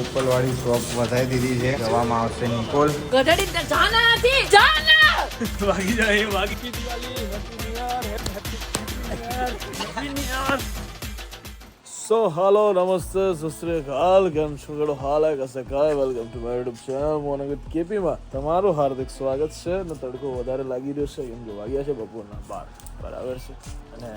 બોપલવાળી shop વધારી દીધી છે. જવામાં આવશે નિકોલ. ગધેડી જાના નથી જાના વાગી જાય વાગી Diwali happy new year happy new year so હાલો નમસ્તે સસ્ત્રીકાલ કેમ છો ગડો હાલ હે કસે કાય welcome to my YouTube channel મોનગત કેપીમાં તમારું હાર્દિક સ્વાગત છે ને તડકો વધારે લાગી રહ્યો છે કેમ કે વાગ્યા છે બપોરના બાર બરાબર છે અને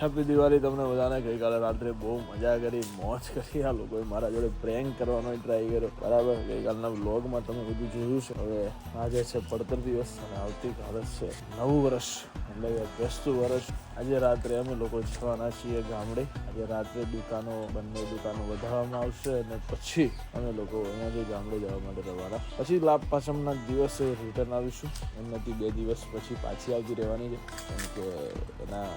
હેપી દિવાળી તમને બધાને ગઈકાલે રાત્રે બહુ મજા કરી મોજ કરી આ લોકોએ મારા જોડે પ્રેન્ક કરવાનો ટ્રાય કર્યો બરાબર ગઈકાલના બ્લોગમાં તમે બધું જોયું છે હવે આજે છે પડતર દિવસ અને આવતીકાલે છે નવું વર્ષ એટલે કે બેસતું વર્ષ. આજે રાત્રે અમે લોકો જવાના છીએ ગામડે. આજે રાત્રે દુકાનો, બંને દુકાનો વધારવામાં આવશે અને પછી અમે લોકો અહીંયાથી ગામડે જવા માટે રવાના. પછી લાભ પાછમના દિવસે રિટર્ન આવીશું. એમનાથી બે દિવસ પછી પાછી આવતી રહેવાની છે. કેમ કે એના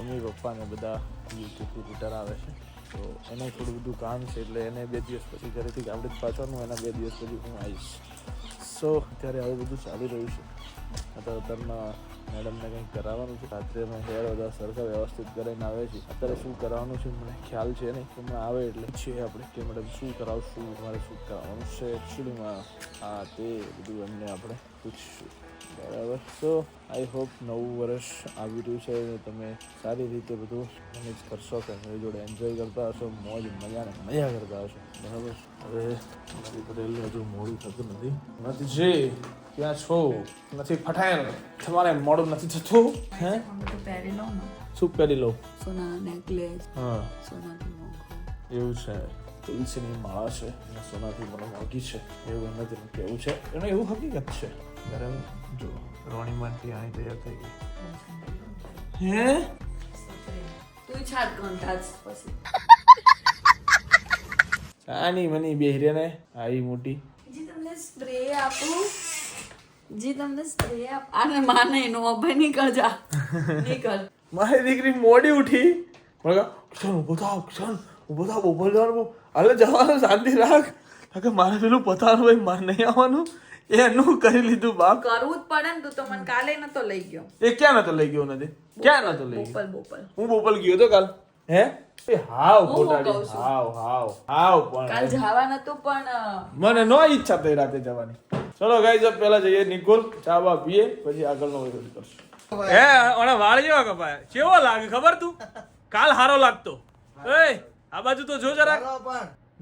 મમ્મી પપ્પાને બધા યુટ્યુબથી રિટર્ન આવે છે. તો એને થોડું બધું કામ છે એટલે એને બે દિવસ પછી ઘરેથી ગામડે પાછળનું એના બે દિવસ પછી હું આવીશ. સો અત્યારે આવું બધું ચાલી રહ્યું છે. અત્યારે અત્યારમાં મેડમને કંઈક કરાવવાનું છે? રાત્રે અમે હેર બધા સરખા વ્યવસ્થિત કરીને આવે છે. અત્યારે શું કરાવવાનું છે? મને ખ્યાલ છે નહીં હમણાં આવે એટલે છે આપણે કે મેડમ શું કરાવશું? મારે શું કરાવવાનું છે? એકચ્યુઅલીમાં આ તે બધું એમને આપણે પૂછીશું. બરાબર. સો આઈ હોપ નવું વર્ષ આવી રહ્યું છે તમે સારી રીતે બધું મેનેજ કરશો ફેમિલી જોડે એન્જોય કરતા હશો, મોજ મજા ને મજા કરતા હશો. બરાબર. હવે મારી પટેલ હજુ મોડું થતું નથી. નથી ક્યાં છો. નથી ફટાયેલ તમારે મોડું નથી થતું હે? પહેરી લઉં શું પહેરી લઉં? સોના નેકલેસ હા. સોનાથી એવું છે. તુલસીની માળા છે. અને સોનાથી મને મોગી છે. એવું એમને તેનું કેવું છે. એનું એવું હકીકત છે. ગરમ જો રોણીમાંથી આની તૈયાર થઈ ગઈ. હે? તું છાત કંટાળ પછી. આની મની બેહરે ને આવી મોટી. જી તમને સ્પ્રે આપું. જી તમને આને માને એનો અભય નીકળ જા. નીકળ. મારી દીકરી મોડી ઉઠી. મને ક્ષણ ઊભો થાવ ક્ષણ ઊભો થાવ ઊભો જવાનું હાલે જવાનું શાંતિ રાખ. કે મારે પેલું પતાવાનું ભાઈ મારે નહીં આવવાનું. એનું કરી લીધું બાપ. કરવું જ પડે ને તું તો મને કાલે નતો લઈ ગયો. એ ક્યાં નતો લઈ ગયો નથી ક્યાં નતો લઈ ગયો? બોપલ બોપલ. હું બોપલ ગયો તો કાલ. હે? એ હાવ ખોટાડી. હાવ હાવ હાવ પણ કાલ જવા નતું પણ મને નો ઈચ્છા થઈ રાતે જવાની. ચલો ગાઈ જબ પહેલા જઈએ નિકોલ ચા બા પીએ પછી આગળનો વિરોધ કરશું. હે ઓણે વાળ જેવા કપાય. કેવો લાગે ખબર તું? કાલ હારો લાગતો. એ આ બાજુ તો જો જરા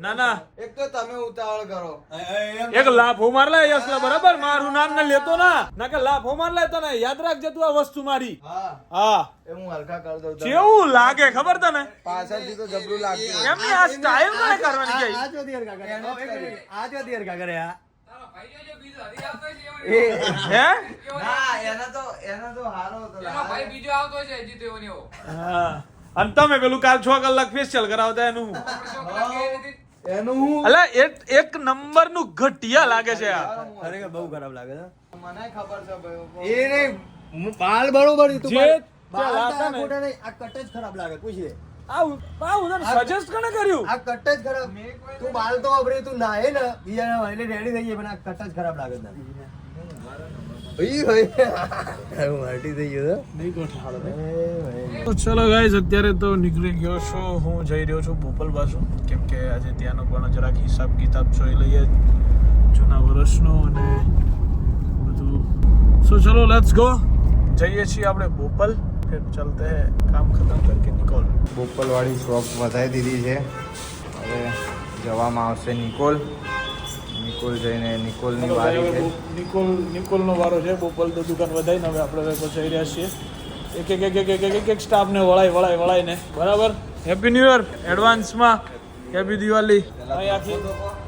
ના ના. એક તો તમે ઉતાવળ કરો. એક લાફો માર લે યસલા બરાબર? મારું નામ ને લેતો ના. ના કે લાફો માર લે તને. યાદ રાખજે તું આ વસ્તુ મારી. હા. હા. એ હું હલકા કરી દઉં કેવું લાગે ખબર તને? પાછળથી તો જબરું લાગતું એમની આ સ્ટાઈલ મને કરવાની કે આ જો દિયર કાકા આ જો દિયર કાકા રે આ. અને તમે પેલું કાલ છ કલાક ફેશિયલ કરાવતા એનું એનું અલા એક એક નંબરનું ઘટિયા લાગે છે આ. ખરેખર બહુ ખરાબ લાગે છે. મને ખબર છે ભાઈ એ નહીં બાલ બરોબર જે બાલ-. ખોટા નહીં આ કટ જ ખરાબ લાગે સજેસ્ટ કોને કર્યું? આ કટ જ ખરાબ. તું બાલ તો વાપરે તું નાહે ને. બીજા રેડી થઈ જાય પણ આ કટ જ ખરાબ લાગે તને ભાઈ ભાઈ. માટી થઈ ગયો તો. ચલો ગાઈઝ અત્યારે તો નીકળી ગયો છું. હું જઈ રહ્યો છું ભોપલ બાજુ. કેમ કે આજે ત્યાંનો પણ જરાક હિસાબ કિતાબ જોઈ લઈએ જૂના વર્ષનો અને બધું. સો ચલો લેટ્સ ગો જઈએ છીએ આપણે બોપલ ફિર ચલતે હે કામ ખતમ કરકે નિકોલ બોપલ વાળી શોપ વધારી દીધી છે. હવે જવામાં આવશે નિકોલ. નિકોલ જઈને નિકોલની વારી છે. નિકોલ નિકોલનો વારો છે. બોપલ તો દુકાન વધાઈને હવે આપણે જઈ રહ્યા છીએ. એક એક એક એક એક એક એક સ્ટાફને વળાય વળાય વળાઈને બરાબર? હેપી ન્યુ યર એડવાન્સમાં હેપી દિવાળી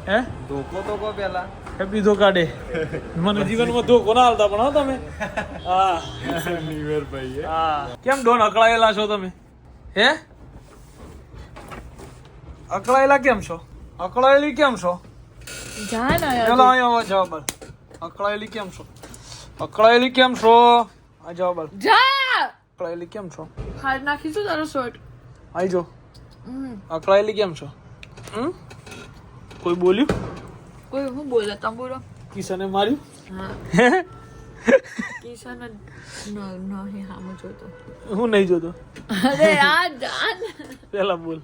હે ધોકો તો કો પેલા હેપી કાઢે. મને જીવનમાં ધોકો ના હાલતા પણ હો તમે. હા. ન્યુ ભાઈ હા? કેમ ડોન અકળાયેલા છો તમે? હે? અકળાયેલા કેમ છો? અકળાયેલી કેમ છો? ચલો અહીંયા જવાબ અકળાયેલી કેમ છો? અકળાયેલી કેમ છો? આ જવાબ. જા! અકળાયેલી કેમ છો? હાથ નાખીશું તારો શર્ટ આઈ જો. અકળાયેલી કેમ છો? હમ? કોઈ બોલ્યું? કોઈ હું બોલે તંબુરો કિશને માર્યું? હા. કિશન ન નહીં હામું જોતો. હું નહીં જોતો. અરે આ જાન. ને પેલા બોલ.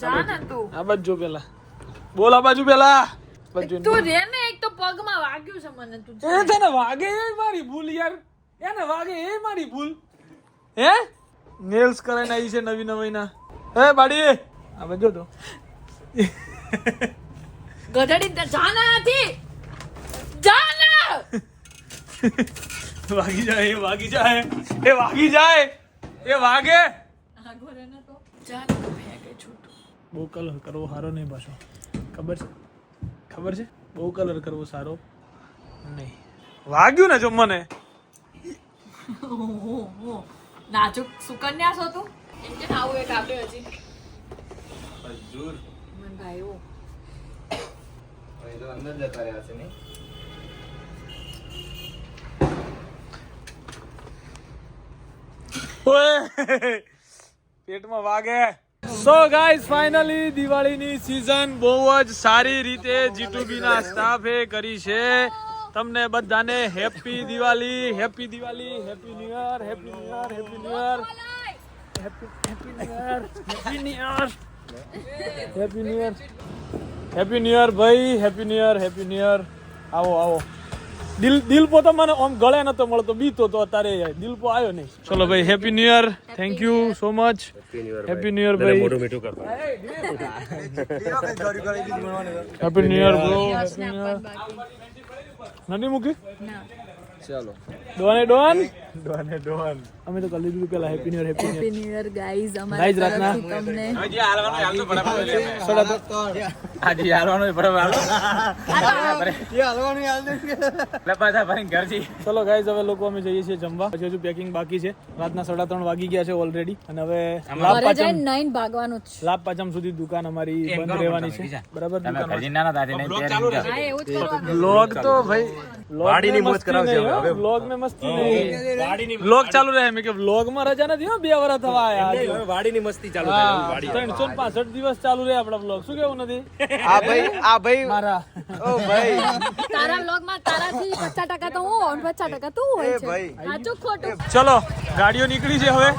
જાન તું આ બાજુ જો પેલા બોલ આ બાજુ પેલા તું રે ને એક તો પગમાં વાગ્યું છે મને તું એ તને વાગે એ મારી ભૂલ યાર. એને વાગે એ મારી ભૂલ. હે? નેલ્સ કરાઈને આવી છે નવી નવીના. હે બાડી? આ બાજુ તો. ગધડી તે જાના! નથી જાના વાગી જાય એ વાગી જાય એ વાગી જાય એ વાગે. બહુ કલર કરવો સારો નહીં પાછો. ખબર છે? ખબર છે? બહુ કલર કરવો સારો નહીં. વાગ્યું ને જો મને. નાજુક સુકન્યા છો તું? એમ કે આવું એક આપ્યો હજી. મન ભાઈ અંદર જતા રહ્યા છે નહીં. પેટમાં વાગે. સો ગાઈસ ફાઇનલી દિવાળીની સીઝન બહુ જ સારી રીતે જીટુબી ના સ્ટાફે કરી છે. તમને બધાને happy Diwali happy Diwali happy new year happy new year happy new year happy new year happy new year happy new year happy new year ભાઈ. Happy new year happy new year આવો આવો. દિલ દિલપો તો મને આમ ગળે નતો મળતો બીતો તો અત્યારે દિલ પો આવ્યો નહીં. ચલો ભાઈ happy new year thank you so much happy new year ભાઈ. Happy new year bro happy new year નથી મૂકી ચાલો ડોન એ ડોન ડોન એ ડોન અમે તો કરી દીધું પેલા happy new year happy new happy new year guys અમારા રાતના. ઘર તમને ચલો ગાઈઝ હવે લોકો અમે જઈએ છીએ જમવા. હજી હજુ પેકિંગ બાકી છે. રાતના સાડા ત્રણ વાગી ગયા છે ઓલરેડી અને હવે લાભ પાછમ પાચમ જઈને ભાગવાનું છે લાભ પાચમ સુધી દુકાન અમારી બંધ રહેવાની છે. બરાબર દુકાન દાદી નહીં જ કરવાનું. લોગ તો ભાઈ વાડીની મોજ કરાવજો હવે. વ્લોગ મે મસ્તી નહીં. લોગ ચાલુ રહે મેં કે વ્લોગમાં રજા નથી હો બે વરા થવા આયા વાડીની મસ્તી ચાલુ ત્રણસો પાસઠ દિવસ ચાલુ રહે આપડા વ્લોગ શું કેવું નથી આ ભાઈ આ ભાઈ મારા. ઓ ભાઈ. તારા વ્લોગમાં તારાથી પચાસ ટકા તો હું અને પચાસ ટકા તું હોય છે. ભાઈ. સાચું ખોટું? ચલો ગાડીઓ નીકળી છે હવે.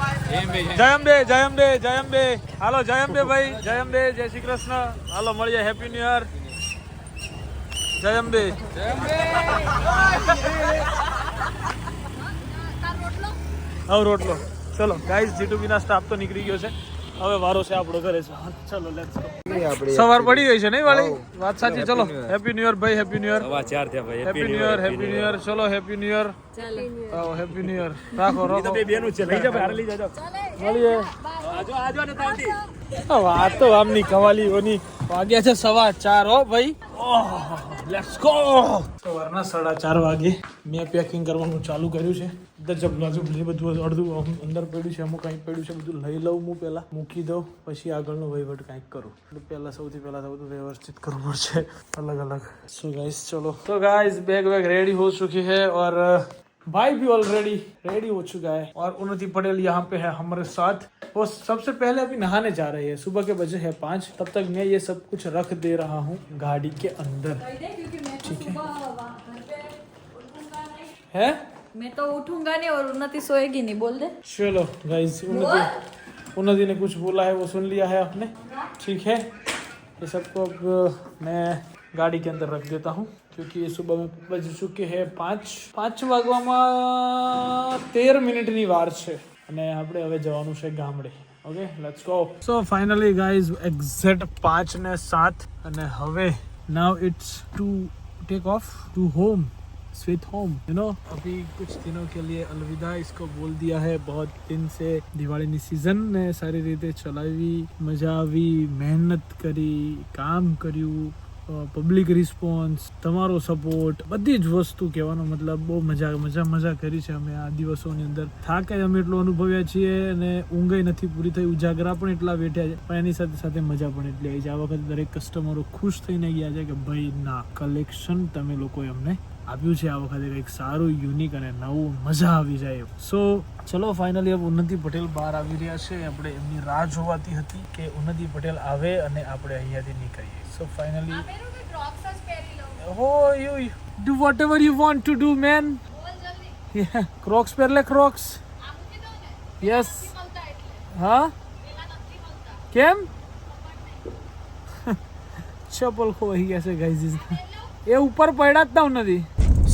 જયમ અંબે જયમ અંબે જયમ અંબે હાલો જયમ અંબે ભાઈ જયમ અંબે જય શ્રી કૃષ્ણ. હાલો મળીએ. હેપી ન્યુ યર જય અંબે હવે રોટલો. ચલો ગાઈસ જીટુ ના સ્ટાફ તો નીકળી ગયો છે. હવે વારો છે આપણો ઘરે છે. ચલો લેટ્સ ગો સવાર પડી ગઈ છે નહીં વાળી વાત સાચી ચલો. હેપી ન્યુ યર ભાઈ હેપી ન્યુ યર હવા ચાર થયા ભાઈ. Happy new year happy new year ચલો હેપી ન્યુ યર ચાલો. હેપી ન્યુ યર રાખો રાખો. બેનું છે. લઈ જા ભાઈ લઈ જાજો મળીએ. આજો આજો ને તાંતી આ વાત તો આમની કવાલીઓની વાગ્યા છે સવા ચાર હો ભાઈ. લેટ્સ ગો સવારના સાડા ચાર વાગે મેં પેકિંગ કરવાનું ચાલુ કર્યું છે. બધા જબલા જબલી બધું અડધું આમ અંદર પડ્યું છે અમુક કંઈક પડ્યું છે બધું લઈ લઉં હું પહેલા મૂકી દઉં પછી આગળનો વહીવટ કંઈક કરું એટલે પહેલા સૌથી પહેલા તો બધું વ્યવસ્થિત કરવું પડશે अलग अलग सो गाइस चलो तो गाइस बैग वैग रेडी हो चुकी है और अ, भाई भी ऑलरेडी रेडी हो चुका है और उन्नति पटेल यहाँ पे है हमारे साथ वो सबसे पहले अभी नहाने जा रही है सुबह के बजे है पाँच तब तक मैं ये सब कुछ रख दे रहा हूँ गाड़ी के अंदर है मैं तो उठूंगा नहीं और उन्नति सोएगी नहीं बोल दे चलो गाइस उन्नति उन्नति ने कुछ बोला है वो सुन लिया है आपने ठीक है ये सबको अब मैं गाड़ी के अंदर रख देता हूँ क्योंकि ये सुबह में बज चुके हैं પાંચ પાંચ વાગવામાં તેર મિનિટની વાર છે અને આપણે હવે જવાનું છે ગામડે okay let's go so finally guys exact પાંચ ને સાત અને હવે now it's to take off to home sweet home you know अभी कुछ दिनों के लिए अलविदा इसको बोल दिया है बहुत दिन से દિવાળીની સિઝન ને સારી રીતે ચલાવી મજા આવી મહેનત કરી કામ કર્યું પબ્લિક રિસ્પોન્સ તમારો સપોર્ટ બધી જ વસ્તુ કહેવાનો મતલબ બહુ મજા મજા મજા કરી છે અમે આ દિવસોની અંદર થાકે અમે એટલો અનુભવ્યા છીએ અને ઊંઘાઈ નથી પૂરી થઈ ઉજાગરા પણ એટલા બેઠ્યા છે પણ એની સાથે સાથે મજા પણ એટલી આવી છે આ વખતે દરેક કસ્ટમરો ખુશ થઈને ગયા છે કે ભાઈ ના કલેક્શન તમે લોકોએ અમને આપ્યું છે આ વખતે કંઈક સારું યુનિક અને નવું મજા આવી જાય સો ચલો ફાઇનલી હવે ઉન્નતિ પટેલ બહાર આવી રહ્યા છે. આપણે એમની રાહ જોવાતી હતી કે ઉન્નતિ પટેલ આવે અને આપણે અહીંયાથી નીકળીએ. સો ફાઇનલી હો you do whatever you want to do man crocs પહેરલે crocs yes હા? કેમ? ચપ્પલ ખોવાઈ ગયા છે ગાઈઝ એ ઉપર પડ્યા જ તાવ નથી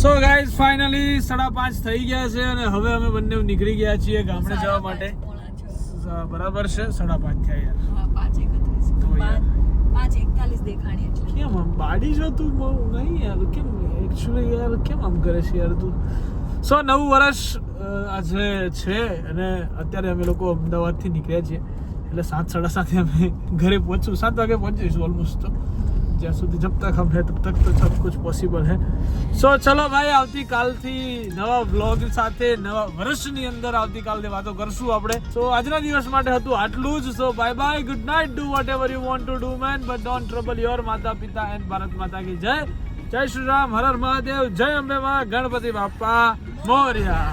સો ગાઈઝ ફાઇનલી સાડા પાંચ થઈ ગયા છે અને હવે અમે બંને નીકળી ગયા છીએ ગામડે જવા માટે. બરાબર છે? સાડા પાંચ થયા યાર. કેમ આમ બાડી જો તું બહુ નહીં યાર? કેમ એકચ્યુઅલી યાર કેમ આમ કરે છે યાર તું? સો નવું વર્ષ આજે છે અને અત્યારે અમે લોકો અમદાવાદથી નીકળ્યા છીએ. એટલે સાત સાડા સાતે અમે ઘરે પહોંચ્યું સાત વાગે પહોંચીશું ઓલમોસ્ટ તો જ્યાં સુધી જબ તક હમ હે, તબ તક તો સબ કુછ પોસિબલ હે. સો ચલો ભાઈ, આવતીકાલથી નવા વ્લોગ સાથે, નવા વર્ષની અંદર આવતીકાલથી વાતો કરશું આપણે. સો આજના દિવસ માટે હતું આટલું જ. So bye bye good night do whatever you want to do man but don't trouble your માતા પિતા એન્ડ ભારત માતા કી જય. જય શ્રી રામ, હર હર મહાદેવ, જય અંબે માં, ગણપતિ બાપા, મોર્યા.